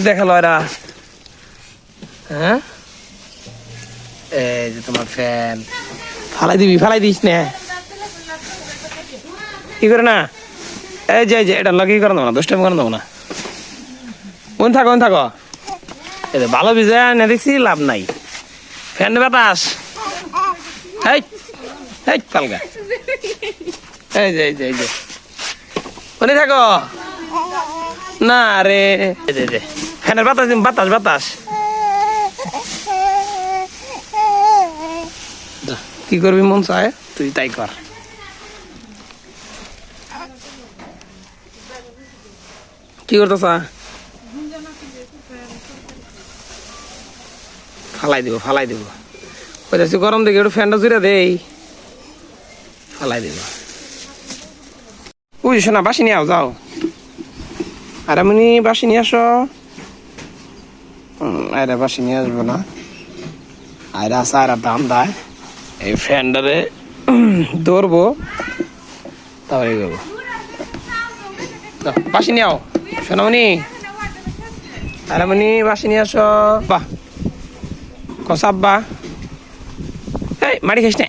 কি দেখাল এরা হ্যাঁ? এই যে তোমার ফ্যান ফালাই দিবি ফালাই দিস না। কি করে না? এই যে যে এটা লাগিয়ে করে দেবো না? দশটা করে দেবো না? কোন থাকো কোন থাকো? এই ভালো বিজয় না দেখছি লাভ নাই। ফ্যান বাতাস। এই এই পালগা এই যে এই যে এই যে। কোনে থাকো? না রে। এই যে। ফ্যানের বাতাস বাতাস বাতাস। কি করবি মন চায়? তুই তাই কর। কি করতেছ? ফালাই দিব ফালাই দিব। কইতাছি গরম দেখে একটু ফ্যানটা জুড়ে দেই। ফালাই দিব। বুঝিস না বাসি নিয়ে যাও। আর এমনি বাসি নিয়ে আসো। আরে বাসি নিয়ে আসব না। আরে আসা আর দাম দেয় এই ফ্যানটারে ধরবো তারপরে যাও, বাসি নিয়ে আও। সোনামণি। আরে মনি বাসি নিয়ে আসো। বাহ কসাব বা। এই মাড়ি খাইস না।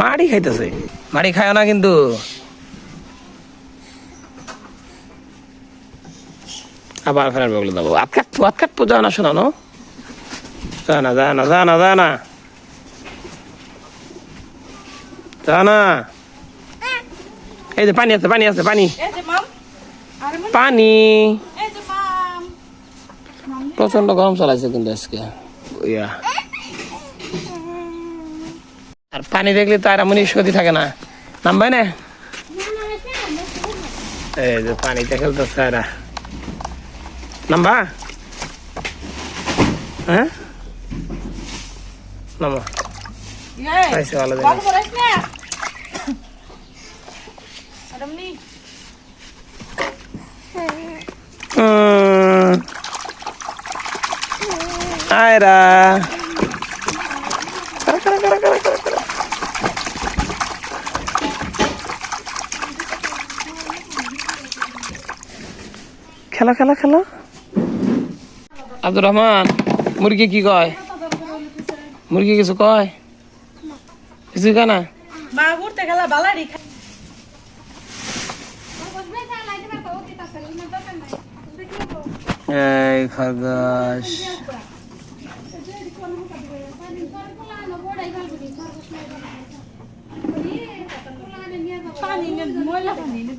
মাড়ি খাইতেছে। মাড়ি খায় না কিন্তু। আবার ফেরার বগলে দেবো। না শোনানো যা না যা না যা না? যা না যা না এই যে পানি আছে পানি আছে পানি। পানি। প্রচণ্ড গরম চালাইছে কিন্তু আজকে। ইয়া। আর পানি দেখলে তো আর এমনই সতি থাকে না। নামবাই না। এই যে পানিতে খেলতেছে এরা। নামবা হ্যাঁ নামো পাইছে ভালো আয়রা। খেলা খেলা খেলা আব্দুর রহমান মুরগি কি কয়? মুরগি কিছু কয়? কিছু কয় না? এই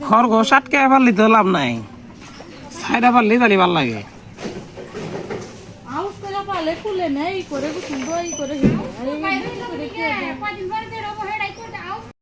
খরগোশ আটকে পারলি তো লাভ নাই। সাইডা পারলি তাহলে ভালো লাগে। পালে খুলে নেই করে সুন্দর ই করে